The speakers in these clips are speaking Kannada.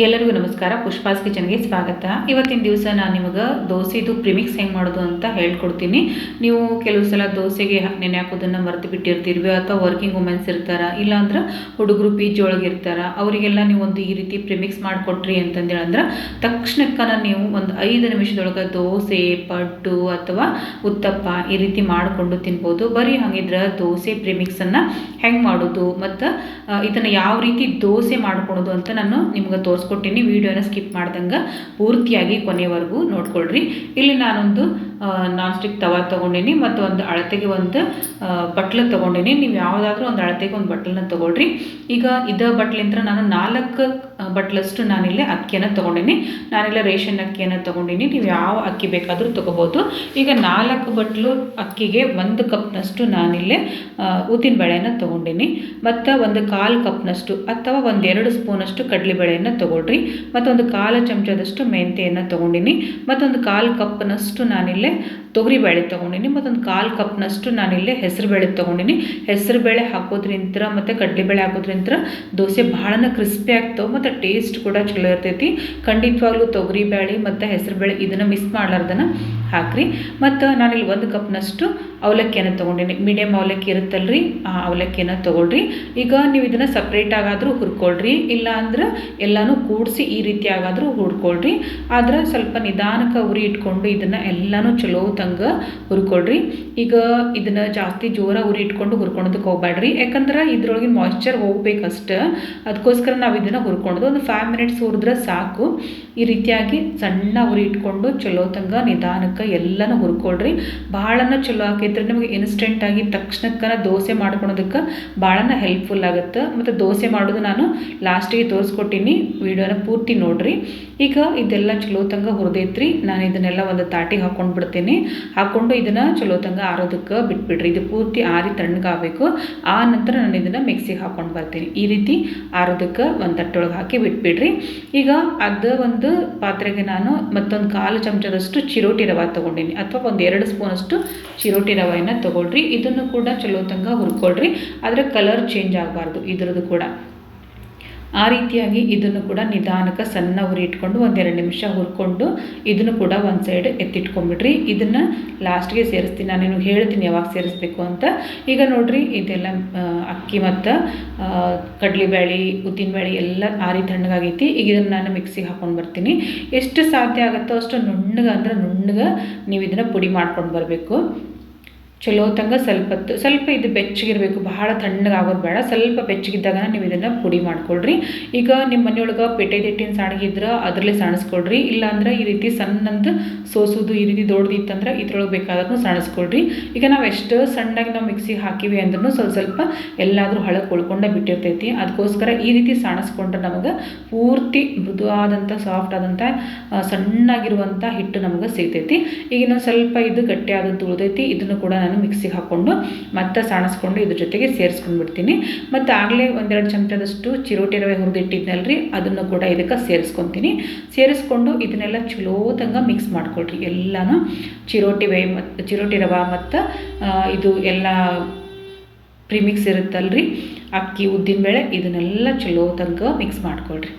ಎಲ್ಲರಿಗೂ ನಮಸ್ಕಾರ. ಪುಷ್ಪಾಸ್ ಕಿಚನ್ಗೆ ಸ್ವಾಗತ. ಇವತ್ತಿನ ದಿವಸ ನಾನು ನಿಮಗೆ ದೋಸೆದು ಪ್ರಿಮಿಕ್ಸ್ ಹೆಂಗೆ ಮಾಡೋದು ಅಂತ ಹೇಳ್ಕೊಡ್ತೀನಿ. ನೀವು ಕೆಲವು ಸಲ ದೋಸೆಗೆ ನೆನೆ ಹಾಕೋದನ್ನು ಮರೆತು ಬಿಟ್ಟಿರ್ತೀರಿ ಅಥವಾ ವರ್ಕಿಂಗ್ ವುಮೆನ್ಸ್ ಇರ್ತಾರೆ? ಇಲ್ಲಾಂದ್ರೆ ಹುಡುಗರು ಪಿ ಜಿ ಒಳಗೆ ಇರ್ತಾರ? ಅವರಿಗೆಲ್ಲ ನೀವು ಒಂದು ಈ ರೀತಿ ಪ್ರಿಮಿಕ್ಸ್ ಮಾಡಿಕೊಟ್ರಿ ಅಂತಂದೇಳಂದ್ರೆ ತಕ್ಷಣಕ್ಕನ ನೀವು ಒಂದು ಐದು ನಿಮಿಷದೊಳಗೆ ದೋಸೆ, ಪಡ್ಡು ಅಥವಾ ಉತ್ತಪ್ಪ ಈ ರೀತಿ ಮಾಡಿಕೊಂಡು ತಿನ್ಬೋದು. ಬರೀ ಹಾಗಿದ್ರೆ ದೋಸೆ ಪ್ರಿಮಿಕ್ಸನ್ನು ಹೆಂಗೆ ಮಾಡೋದು ಮತ್ತು ಇದನ್ನು ಯಾವ ರೀತಿ ದೋಸೆ ಮಾಡ್ಕೊಳೋದು ಅಂತ ನಾನು ನಿಮ್ಗೆ ತೋರಿಸ್ಕೊಟ್ಟಿನಿ, ವಿಡಿಯೋನ ಸ್ಕಿಪ್ ಮಾಡ್ದಂಗೆ ಪೂರ್ತಿಯಾಗಿ ಕೊನೆವರೆಗೂ ನೋಡ್ಕೊಳ್ರಿ. ಇಲ್ಲಿ ನಾನೊಂದು ನಾನ್ ಸ್ಟಿಕ್ ತವಾ ತೊಗೊಂಡಿನಿ ಮತ್ತು ಒಂದು ಅಳತೆಗೆ ಒಂದು ಬಟ್ಲು ತೊಗೊಂಡಿನಿ. ನೀವು ಯಾವುದಾದ್ರೂ ಒಂದು ಅಳತೆಗೆ ಒಂದು ಬಟ್ಲನ್ನ ತೊಗೊಳ್ರಿ. ಈಗ ಇದ ಬಟ್ಲಿಂತ್ರ ನಾನು ನಾಲ್ಕು ಬಟ್ಲಷ್ಟು ನಾನಿಲ್ಲೇ ಅಕ್ಕಿಯನ್ನು ತೊಗೊಂಡಿನಿ. ನಾನಿಲ್ಲ ರೇಷನ್ ಅಕ್ಕಿಯನ್ನು ತೊಗೊಂಡಿನಿ. ನೀವು ಯಾವ ಅಕ್ಕಿ ಬೇಕಾದರೂ ತೊಗೋಬೋದು. ಈಗ ನಾಲ್ಕು ಬಟ್ಲು ಅಕ್ಕಿಗೆ ಒಂದು ಕಪ್ನಷ್ಟು ನಾನಿಲ್ಲಿ ಉದ್ದಿನ ಬೇಳೆಯನ್ನು ತೊಗೊಂಡಿನಿ. ಮತ್ತು ಒಂದು ಕಾಲು ಕಪ್ನಷ್ಟು ಅಥವಾ ಒಂದೆರಡು ಸ್ಪೂನಷ್ಟು ಕಡಲೆಬೇಳೆಯನ್ನು ತೊಗೊಳ್ರಿ. ಮತ್ತು ಒಂದು ಕಾಲು ಚಮಚದಷ್ಟು ಮೆಂತೆಯನ್ನು ತೊಗೊಂಡಿನಿ. ಮತ್ತೊಂದು ಕಾಲು ಕಪ್ನಷ್ಟು ನಾನಿಲ್ಲೇ ತೊಗರಿಬೇಳೆ ತೊಗೊಂಡಿನಿ. ಮತ್ತೊಂದು ಕಾಲು ಕಪ್ನಷ್ಟು ನಾನಿಲ್ಲೇ ಹೆಸರುಬೇಳೆ ತೊಗೊಂಡಿನಿ. ಹೆಸರುಬೇಳೆ ಹಾಕೋದ್ರಿಂತ ಮತ್ತು ಕಡಲೆಬೇಳೆ ಹಾಕೋದ್ರಿಂತ ದೋಸೆ ಭಾಳನ ಕ್ರಿಸ್ಪಿ ಆಗ್ತವೆ. ಮತ್ತು ಟೇಸ್ಟ್ ಕೂಡ ಚಲೋ ಇರ್ತೈತಿ. ಖಂಡಿತವಾಗ್ಲೂ ತೊಗರಿಬೇಳೆ ಮತ್ತು ಹೆಸರುಬೇಳೆ ಇದನ್ನು ಮಿಸ್ ಮಾಡ್ಲಾರ್ದನ ಹಾಕ್ರಿ. ಮತ್ತು ನಾನಿಲ್ಲಿ ಒಂದು ಕಪ್ನಷ್ಟು ಅವಲಕ್ಕಿಯನ್ನು ತೊಗೊಂಡಿನಿ. ಮೀಡಿಯಮ್ ಅವಲಕ್ಕಿ ಇರುತ್ತಲ್ರಿ, ಆ ಅವಲಕ್ಕಿಯನ್ನು ತೊಗೊಳ್ರಿ. ಈಗ ನೀವು ಇದನ್ನು ಸಪ್ರೇಟಾಗಾದರೂ ಹುರ್ಕೊಳ್ರಿ. ಇಲ್ಲ ಅಂದ್ರೆ ಎಲ್ಲನೂ ಕೂಡಿಸಿ ಈ ರೀತಿಯಾಗಾದರೂ ಹುಡ್ಕೊಳ್ರಿ ಆದ್ರೆ ಸ್ವಲ್ಪ ನಿಧಾನಕ್ಕೆ ಉರಿ ಇಟ್ಕೊಂಡು ಇದನ್ನು ಎಲ್ಲನೂ ಚಲೋ ತಂಗ ಹುರ್ಕೊಳ್ರಿ. ಈಗ ಇದನ್ನು ಜಾಸ್ತಿ ಜೋರ ಉರಿ ಇಟ್ಕೊಂಡು ಹುರ್ಕೊಳೋದಕ್ಕೆ ಹೋಗ್ಬೇಡ್ರಿ ಯಾಕಂದ್ರೆ ಇದ್ರೊಳಗಿನ ಮಾಯ್ಶ್ಚರ್ ಹೋಗ್ಬೇಕಷ್ಟೆ ಅದಕ್ಕೋಸ್ಕರ ನಾವು ಇದನ್ನು ಹುರ್ಕೊಳೋದು. ಒಂದು ಫೈವ್ ಮಿನಿಟ್ಸ್ ಹುರಿದ್ರೆ ಸಾಕು. ಈ ರೀತಿಯಾಗಿ ಸಣ್ಣ ಉರಿ ಇಟ್ಕೊಂಡು ಚಲೋ ತಂಗ ನಿಧಾನಕ್ಕೆ ಎಲ್ಲನೂ ಹುರ್ಕೊಳ್ರಿ. ಭಾಳನ ಚಲೋ ಆಕೈತ್ರಿ ನಿಮಗೆ ಇನ್ಸ್ಟೆಂಟಾಗಿ ತಕ್ಷಣಕ್ಕನ ದೋಸೆ ಮಾಡ್ಕೊಳೋದಕ್ಕೆ ಭಾಳನ ಹೆಲ್ಪ್ಫುಲ್ ಆಗುತ್ತೆ. ಮತ್ತು ದೋಸೆ ಮಾಡೋದು ನಾನು ಲಾಸ್ಟಿಗೆ ತೋರಿಸ್ಕೊಟ್ಟಿನಿ. ವಿಡಿಯೋನ ಪೂರ್ತಿ ನೋಡ್ರಿ. ಈಗ ಇದೆಲ್ಲ ಚಲೋ ತಂಗ ಹುರಿದೈತ್ರಿ. ನಾನು ಇದನ್ನೆಲ್ಲ ಒಂದು ತಾಟಿಗೆ ಹಾಕೊಂಡು ಬಿಡ್ತೀನಿ. ಹಾಕ್ಕೊಂಡು ಇದನ್ನು ಚಲೋ ತಂಗ ಆರೋದಕ್ಕೆ ಬಿಟ್ಬಿಡ್ರಿ. ಇದು ಪೂರ್ತಿ ಆರಿ ತಣ್ಣಗಾಗಬೇಕು ಆ ನಂತರ ನಾನು ಇದನ್ನು ಮಿಕ್ಸಿಗೆ ಹಾಕೊಂಡು ಬರ್ತೀನಿ. ಈ ರೀತಿ ಆರೋದಕ್ಕೆ ಒಂದು ತಟ್ಟೊಳಗೆ ಹಾಕಿ ಬಿಟ್ಬಿಡ್ರಿ. ಈಗ ಅದು ಒಂದು ಪಾತ್ರೆಗೆ ನಾನು ಮತ್ತೊಂದು ಕಾಲು ಚಮಚದಷ್ಟು ಚಿರೋಟಿ ರವೆ ತೊಗೊಂಡಿನಿ. ಅಥವಾ ಒಂದು ಎರಡು ಸ್ಪೂನಷ್ಟು ಚಿರೋಟಿ ರವೆಯನ್ನು ತೊಗೊಳ್ರಿ, ಇದನ್ನು ಕೂಡ ಚಲೋ ತಂಗ ಹುರ್ಕೊಳ್ರಿ, ಆದರೆ ಕಲರ್ ಚೇಂಜ್ ಆಗಬಾರ್ದು, ಇದರದ್ದು ಕೂಡ. ಆ ರೀತಿಯಾಗಿ ಇದನ್ನು ಕೂಡ ನಿಧಾನಕ್ಕೆ ಸಣ್ಣ ಉರಿ ಇಟ್ಕೊಂಡು ಒಂದೆರಡು ನಿಮಿಷ ಹುರ್ಕೊಂಡು ಇದನ್ನು ಕೂಡ ಒಂದು ಸೈಡ್ ಎತ್ತಿಟ್ಕೊಂಡ್ಬಿಡ್ರಿ ಇದನ್ನು ಲಾಸ್ಟ್ಗೆ ಸೇರಿಸ್ತೀನಿ, ನಾನು ನಿಮ್ಗೆ ಹೇಳ್ತೀನಿ ಯಾವಾಗ ಸೇರಿಸ್ಬೇಕು ಅಂತ. ಈಗ ನೋಡ್ರಿ, ಇದೆಲ್ಲ ಅಕ್ಕಿ ಮತ್ತು ಕಡಲೆಬೇಳೆ ಉದ್ದಿನಬೇಳೆ ಎಲ್ಲ ಆರಿ ತಣ್ಣಗಾಗೈತಿ ಈಗ ಇದನ್ನು ನಾನು ಮಿಕ್ಸಿಗೆ ಹಾಕೊಂಡು ಬರ್ತೀನಿ. ಎಷ್ಟು ಸಾಧ್ಯ ಆಗುತ್ತೋ ಅಷ್ಟು ನುಣ್ಣಗೆ, ಅಂದ್ರೆ ನುಣ್ಣಗೆ ನೀವು ಇದನ್ನು ಪುಡಿ ಮಾಡ್ಕೊಂಡು ಬರಬೇಕು. ಚಲೋ ತಂಗ ಸ್ವಲ್ಪ ಸ್ವಲ್ಪ ಇದು ಬೆಚ್ಚಗಿರಬೇಕು, ಬಹಳ ತಣ್ಣಗೆ ಆಗೋದು ಬೇಡ. ಸ್ವಲ್ಪ ಬೆಚ್ಚಗಿದ್ದಾಗ ನೀವು ಇದನ್ನು ಪುಡಿ ಮಾಡ್ಕೊಳ್ರಿ. ಈಗ ನಿಮ್ಮ ಮನೆಯೊಳಗೆ ಪೆಟೆದಿಟ್ಟಿನ ಸಾಣಿಗೆ ಇದ್ರೆ ಅದರಲ್ಲಿ ಸಾಣಿಸ್ಕೊಳ್ರಿ. ಇಲ್ಲಾಂದ್ರೆ ಈ ರೀತಿ ಸಣ್ಣಂದು ಸೋಸೋದು ಈ ರೀತಿ ದೊಡ್ಡದಿತ್ತಂದ್ರೆ ಇದ್ರೊಳಗೆ ಬೇಕಾದ್ರೂ ಸಾಣಿಸ್ಕೊಳ್ರಿ. ಈಗ ನಾವು ಎಷ್ಟು ಸಣ್ಣಗೆ ನಾವು ಮಿಕ್ಸಿಗೆ ಹಾಕಿವಿ ಅಂದ್ರೂ ಸ್ವಲ್ಪ ಸ್ವಲ್ಪ ಎಲ್ಲಾದರೂ ಹಳಕ್ಕೆ ಉಳ್ಕೊಂಡೇ ಬಿಟ್ಟಿರ್ತೈತಿ. ಅದಕ್ಕೋಸ್ಕರ ಈ ರೀತಿ ಸಾಣಿಸ್ಕೊಂಡ್ರೆ ನಮಗೆ ಪೂರ್ತಿ ಮೃದುವಾದಂಥ ಸಾಫ್ಟ್ ಆದಂಥ ಸಣ್ಣಾಗಿರುವಂಥ ಹಿಟ್ಟು ನಮಗೆ ಸಿಗ್ತೈತಿ. ಈಗ ಇನ್ನೊಂದು ಸ್ವಲ್ಪ ಇದು ಗಟ್ಟಿಯಾದಂಥ ಉಳಿದೈತಿ. ಇದನ್ನು ಕೂಡ ಮಿಕ್ಸಿಗೆ ಹಾಕ್ಕೊಂಡು ಮತ್ತೆ ಸಾಣಿಸ್ಕೊಂಡು ಇದ್ರ ಜೊತೆಗೆ ಸೇರಿಸ್ಕೊಂಡು ಬಿಡ್ತೀನಿ ಮತ್ತು ಆಗಲೇ ಒಂದೆರಡು ಚಮಚದಷ್ಟು ಚಿರೋಟಿ ರವೆ ಹುರಿದಿಟ್ಟಿದ್ನಲ್ರಿ ಅದನ್ನು ಕೂಡ ಇದಕ್ಕೆ ಸೇರಿಸ್ಕೊತೀನಿ. ಸೇರಿಸ್ಕೊಂಡು ಇದನ್ನೆಲ್ಲ ಚಲೋ ತಂಗ ಮಿಕ್ಸ್ ಮಾಡ್ಕೊಳ್ರಿ. ಎಲ್ಲನೂ ಚಿರೋಟಿ ವೇ ಮತ್ತು ಚಿರೋಟಿ ರವೆ ಮತ್ತು ಇದು ಎಲ್ಲ ಪ್ರಿಮಿಕ್ಸ್ ಇರುತ್ತಲ್ರಿ, ಅಕ್ಕಿ ಉದ್ದಿನಬೇಳೆ ಇದನ್ನೆಲ್ಲ ಚಲೋ ಮಿಕ್ಸ್ ಮಾಡ್ಕೊಳ್ರಿ.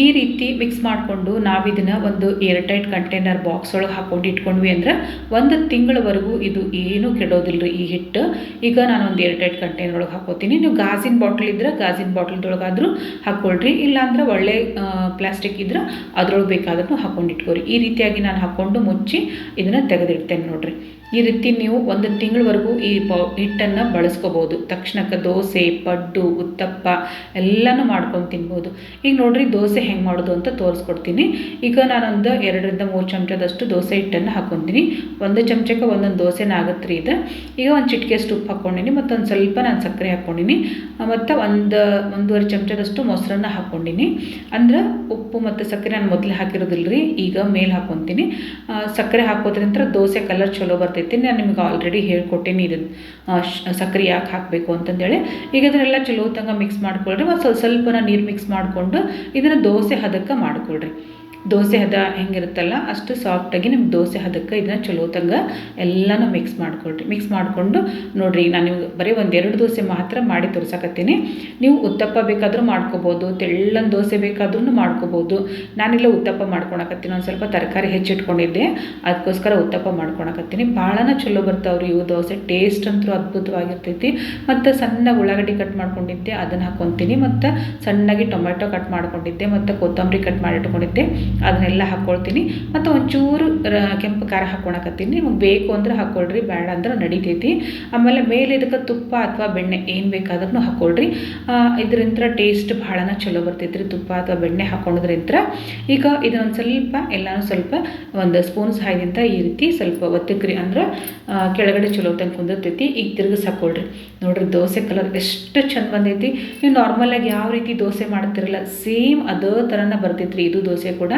ಈ ರೀತಿ ಮಿಕ್ಸ್ ಮಾಡಿಕೊಂಡು ನಾವಿದನ್ನು ಒಂದು ಏರ್ಟೈಟ್ ಕಂಟೈನರ್ ಬಾಕ್ಸ್ ಒಳಗೆ ಹಾಕೊಂಡು ಇಟ್ಕೊಂಡ್ವಿ ಅಂದ್ರೆ ಒಂದು ತಿಂಗಳವರೆಗೂ ಇದು ಏನೂ ಕೆಡೋದಿಲ್ಲ ರೀ ಈ ಹಿಟ್ಟು. ಈಗ ನಾನು ಒಂದು ಏರ್ಟೈಟ್ ಕಂಟೈನರ್ ಒಳಗೆ ಹಾಕೋತೀನಿ. ನೀವು ಗಾಜಿನ ಬಾಟ್ಲ್ ಇದ್ರೆ ಗಾಜಿನ ಬಾಟ್ಲ್ದೊಳಗಾದರೂ ಹಾಕ್ಕೊಳ್ರಿ ಇಲ್ಲಾಂದ್ರೆ ಒಳ್ಳೆ ಪ್ಲಾಸ್ಟಿಕ್ ಇದ್ರೆ ಅದ್ರೊಳಗೆ ಬೇಕಾದ್ರೂ ಹಾಕೊಂಡು ಇಟ್ಕೋರಿ. ಈ ರೀತಿಯಾಗಿ ನಾನು ಹಾಕ್ಕೊಂಡು ಮುಚ್ಚಿ ಇದನ್ನು ತೆಗೆದಿಡ್ತೇನೆ ನೋಡ್ರಿ. ಈ ರೀತಿ ನೀವು ಒಂದು ತಿಂಗಳವರೆಗೂ ಈ ಪ, ಹಿಟ್ಟನ್ನು ಬಳಸ್ಕೋಬೋದು. ತಕ್ಷಣಕ್ಕೆ ದೋಸೆ, ಪಡ್ಡು, ಉತ್ತಪ್ಪ ಎಲ್ಲನೂ ಮಾಡ್ಕೊಂಡು ತಿನ್ಬೋದು. ಈಗ ನೋಡಿರಿ ದೋಸೆ ಹೆಂಗೆ ಮಾಡೋದು ಅಂತ ತೋರಿಸ್ಕೊಡ್ತೀನಿ. ಈಗ ನಾನೊಂದು ಎರಡರಿಂದ ಮೂರು ಚಮಚದಷ್ಟು ದೋಸೆ ಹಿಟ್ಟನ್ನು ಹಾಕ್ಕೊತೀನಿ ಒಂದು ಚಮಚಕ್ಕೆ ಒಂದೊಂದು ದೋಸೆನ ಆಗುತ್ತೆ ರೀ ಇದು. ಈಗ ಒಂದು ಚಿಟಿಕೆಯಷ್ಟು ಉಪ್ಪು ಹಾಕ್ಕೊಂಡಿನಿ. ಮತ್ತೊಂದು ಸ್ವಲ್ಪ ನಾನು ಸಕ್ಕರೆ ಹಾಕ್ಕೊಂಡಿನಿ. ಮತ್ತು ಒಂದು, ಒಂದೂವರೆ ಚಮಚದಷ್ಟು ಮೊಸರನ್ನ ಹಾಕ್ಕೊಂಡಿನಿ. ಅಂದ್ರೆ ಉಪ್ಪು ಮತ್ತು ಸಕ್ಕರೆ ನಾನು ಮೊದಲೇ ಹಾಕಿರೋದಿಲ್ಲ ರೀ ಈಗ ಮೇಲೆ ಹಾಕ್ಕೊತೀನಿ ಸಕ್ಕರೆ ಹಾಕೋದ್ರಿಂದ ದೋಸೆ ಕಲರ್ ಚಲೋ ಬರ್ತೈತಿ ನಾನು ನಿಮ್ಗೆ ಆಲ್ರೆಡಿ ಹೇಳ್ಕೊಟ್ಟೇನಿ ಇದನ್ನು ಸಕ್ಕರೆ ಯಾಕೆ ಹಾಕಬೇಕು ಅಂತಂದೇಳಿ. ಈಗ ಇದನ್ನೆಲ್ಲ ಚಲೋ ಮಿಕ್ಸ್ ಮಾಡ್ಕೊಳ್ರಿ. ಮತ್ತು ಸ್ವಲ್ಪ ಸ್ವಲ್ಪನ ನೀರು ಮಿಕ್ಸ್ ಮಾಡಿಕೊಂಡು ಇದನ್ನು ದೋಸೆ ಹದಕ್ಕೆ ಮಾಡ್ಕೊಳ್ರಿ. ದೋಸೆ ಹದ ಹೆಂಗಿರುತ್ತಲ್ಲ, ಅಷ್ಟು ಸಾಫ್ಟಾಗಿ ನಿಮ್ಗೆ ದೋಸೆ ಹದಕ್ಕೆ ಇದನ್ನ ಚಲೋ ತಂಗ ಎಲ್ಲನೂ ಮಿಕ್ಸ್ ಮಾಡ್ಕೊಳ್ರಿ. ಮಿಕ್ಸ್ ಮಾಡಿಕೊಂಡು ನೋಡಿರಿ, ನಾನು ಬರೀ ಒಂದೆರಡು ದೋಸೆ ಮಾತ್ರ ಮಾಡಿ ತೋರ್ಸಕತ್ತೀನಿ. ನೀವು ಉತ್ತಪ್ಪ ಬೇಕಾದರೂ ಮಾಡ್ಕೋಬೋದು, ತೆಳ್ಳನ ದೋಸೆ ಬೇಕಾದ್ರೂ ಮಾಡ್ಕೋಬೋದು. ನಾನಿಲ್ಲ ಉತ್ತಪ್ಪ ಮಾಡ್ಕೊಳಕತ್ತೀನಿ, ಒಂದು ಸ್ವಲ್ಪ ತರಕಾರಿ ಹೆಚ್ಚಿಟ್ಕೊಂಡಿದ್ದೆ ಅದಕ್ಕೋಸ್ಕರ ಉತ್ತಪ್ಪ ಮಾಡ್ಕೊಳಕತ್ತೀನಿ. ಭಾಳನ ಚಲೋ ಬರ್ತಾವ್ರಿ ಇವು ದೋಸೆ ಟೇಸ್ಟ್ ಅಂತೂ ಅದ್ಭುತವಾಗಿರ್ತೈತಿ. ಮತ್ತು ಸಣ್ಣ ಉಳ್ಳಾಗಡ್ಡಿ ಕಟ್ ಮಾಡ್ಕೊಂಡಿದ್ದೆ, ಅದನ್ನು ಹಾಕ್ಕೊತೀನಿ ಮತ್ತು ಸಣ್ಣಗೆ ಟೊಮೆಟೊ ಕಟ್ ಮಾಡ್ಕೊಂಡಿದ್ದೆ, ಮತ್ತು ಕೊತ್ತಂಬರಿ ಕಟ್ ಮಾಡಿ ಇಟ್ಕೊಂಡಿದ್ದೆ. ಅದನ್ನೆಲ್ಲ ಹಾಕ್ಕೊಳ್ತೀನಿ. ಮತ್ತು ಒಂಚೂರು ಕೆಂಪು ಖಾರ ಹಾಕ್ಕೊಳಕತ್ತೀನಿ. ನಿಮಗೆ ಬೇಕು ಅಂದ್ರೆ ಹಾಕ್ಕೊಳ್ರಿ, ಬೇಡ ಅಂದ್ರೆ ನಡಿತೈತಿ. ಆಮೇಲೆ ಮೇಲೆ ಇದಕ್ಕೆ ತುಪ್ಪ ಅಥವಾ ಬೆಣ್ಣೆ ಏನು ಬೇಕಾದ್ರೂ ಹಾಕ್ಕೊಳ್ರಿ. ಇದರಿಂದ ಟೇಸ್ಟ್ ಭಾಳನ ಚಲೋ ಬರ್ತೈತ್ರಿ. ತುಪ್ಪ ಅಥವಾ ಬೆಣ್ಣೆ ಹಾಕ್ಕೊಳೋದ್ರಿಂದ ಈಗ ಇದೊಂದು ಸ್ವಲ್ಪ, ಎಲ್ಲನೂ ಸ್ವಲ್ಪ ಒಂದು ಸ್ಪೂನ್ ಸಹಾಯದಿಂದ ಈ ರೀತಿ ಸ್ವಲ್ಪ ಒತ್ತಕ್ರಿ ಅಂದ್ರೆ ಕೆಳಗಡೆ ಚಲೋ ತಂಗೆ ಕುಂದಿರ್ತೈತಿ. ಈಗ ತಿರುಗಿಸಿ ಹಾಕೊಳ್ರಿ ನೋಡ್ರಿ ದೋಸೆ ಕಲರ್ ಎಷ್ಟು ಚಂದ ಬಂದೈತಿ. ನೀವು ನಾರ್ಮಲಾಗಿ ಯಾವ ರೀತಿ ದೋಸೆ ಮಾಡ್ತಿರಲ್ಲ ಸೇಮ್ ಅದೇ ಥರನ ಬರ್ತೈತ್ರಿ ಇದು ದೋಸೆ ಕೂಡ.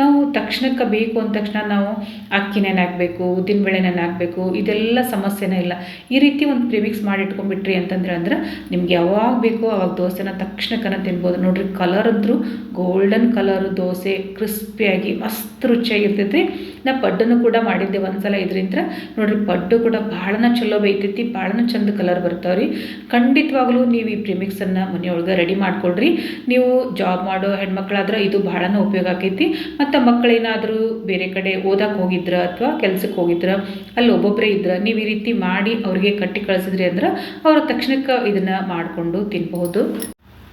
ನಾವು ತಕ್ಷಣಕ್ಕೆ ಬೇಕು ಅಂದ ತಕ್ಷಣ ನಾವು ಅಕ್ಕಿ ನೆನೆ ಹಾಕಬೇಕು ಉದ್ದಿನಬೇಳೆ ನೆನೆ ಹಾಕಬೇಕು ಇದೆಲ್ಲ ಸಮಸ್ಯೆನೇ ಇಲ್ಲ. ಈ ರೀತಿ ಒಂದು ಪ್ರಿಮಿಕ್ಸ್ ಮಾಡಿ ಇಟ್ಕೊಂಡ್ಬಿಟ್ರಿ ಅಂತಂದ್ರೆ ಅಂದ್ರೆ ನಿಮ್ಗೆ ಯಾವಾಗ ಬೇಕೋ ಅವಾಗ ದೋಸೆನ ತಕ್ಷಣಕ್ಕನ ತಿನ್ಬೋದು. ನೋಡ್ರಿ ಕಲರ್ ಅಂದರೂ ಗೋಲ್ಡನ್ ಕಲರ್ ದೋಸೆ ಕ್ರಿಸ್ಪಿಯಾಗಿ ಮಸ್ತ್ ರುಚಿಯಾಗಿರ್ತೈತಿ. ನಾ ಪಡ್ಡನ್ನು ಕೂಡ ಮಾಡಿದ್ದೆ ಒಂದ್ಸಲ ಇದರಿಂದ ನೋಡ್ರಿ, ಪಡ್ಡು ಕೂಡ ಭಾಳನ ಚಲೋ ಬೈತೈತಿ ಭಾಳನ ಚಂದ ಕಲರ್ ಬರ್ತಾವ್ರಿ. ಖಂಡಿತವಾಗ್ಲೂ ನೀವು ಈ ಪ್ರಿಮಿಕ್ಸನ್ನು ಮನೆಯೊಳಗೆ ರೆಡಿ ಮಾಡ್ಕೊಳ್ರಿ. ನೀವು ಜಾಬ್ ಮಾಡೋ ಹೆಣ್ಮಕ್ಳಾದ್ರೆ ಇದು ಭಾಳನ ಉಪಯೋಗ ಆಕೈತಿ. ಮತ್ತು ಮಕ್ಕಳೇನಾದರೂ ಬೇರೆ ಕಡೆ ಓದಕ್ಕೆ ಹೋಗಿದ್ರ ಅಥವಾ ಕೆಲಸಕ್ಕೆ ಹೋಗಿದ್ರ, ಅಲ್ಲಿ ಒಬ್ಬೊಬ್ಬರೇ ಇದ್ರೆ, ನೀವು ಈ ರೀತಿ ಮಾಡಿ ಅವ್ರಿಗೆ ಕಟ್ಟಿ ಕಳಿಸಿದ್ರಿ ಅಂದ್ರೆ ಅವರು ತಕ್ಷಣಕ್ಕೆ ಇದನ್ನು ಮಾಡಿಕೊಂಡು ತಿನ್ಬಹುದು.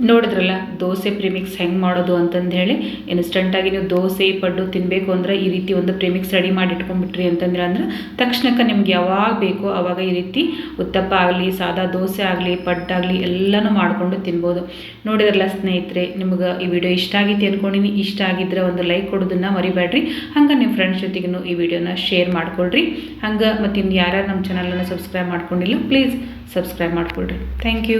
ನೋಡಿದ್ರಲ್ಲ, ದೋಸೆ ಪ್ರಿಮಿಕ್ಸ್ ಹೆಂಗೆ ಮಾಡೋದು ಅಂತಂದು ಹೇಳಿ ಇನ್ಸ್ಟಂಟಾಗಿ ನೀವು ದೋಸೆ, ಪಡ್ಡು ತಿನ್ನಬೇಕು ಅಂದ್ರೆ ಈ ರೀತಿ ಒಂದು ಪ್ರಿಮಿಕ್ಸ್ ರೆಡಿ ಮಾಡಿ ಇಟ್ಕೊಂಡ್ಬಿಟ್ರಿ ಅಂತಂದ್ರೆ ಅಂದ್ರೆ ತಕ್ಷಣಕ್ಕೆ ನಿಮ್ಗೆ ಯಾವಾಗ ಬೇಕೋ ಆವಾಗ ಈ ರೀತಿ ಉತ್ತಪ್ಪ ಆಗಲಿ, ಸಾದಾ ದೋಸೆ ಆಗಲಿ ಪಡ್ಡಾಗಲಿ ಎಲ್ಲನೂ ಮಾಡಿಕೊಂಡು ತಿನ್ಬೋದು. ನೋಡಿದ್ರಲ್ಲ ಸ್ನೇಹಿತರೆ, ನಿಮ್ಗೆ ಈ ವಿಡಿಯೋ ಇಷ್ಟ ಆಗಿತ್ತು ಅಂದ್ಕೊಂಡಿನಿ ಇಷ್ಟ ಆಗಿದ್ರೆ ಒಂದು ಲೈಕ್ ಕೊಡೋದನ್ನು ಮರಿಬೇಡ್ರಿ. ಹಂಗೆ ನಿಮ್ಮ ಫ್ರೆಂಡ್ಸ್ ಜೊತೆಗೂ ಈ ವಿಡಿಯೋನ ಶೇರ್ ಮಾಡ್ಕೊಳ್ರಿ. ಹಂಗೆ ಮತ್ತು ಇನ್ನು ಯಾರ್ಯಾರು ನಮ್ಮ ಚಾನಲನ್ನು ಸಬ್ಸ್ಕ್ರೈಬ್ ಮಾಡ್ಕೊಂಡಿಲ್ಲ ಪ್ಲೀಸ್ ಸಬ್ಸ್ಕ್ರೈಬ್ ಮಾಡ್ಕೊಳ್ರಿ. Thank you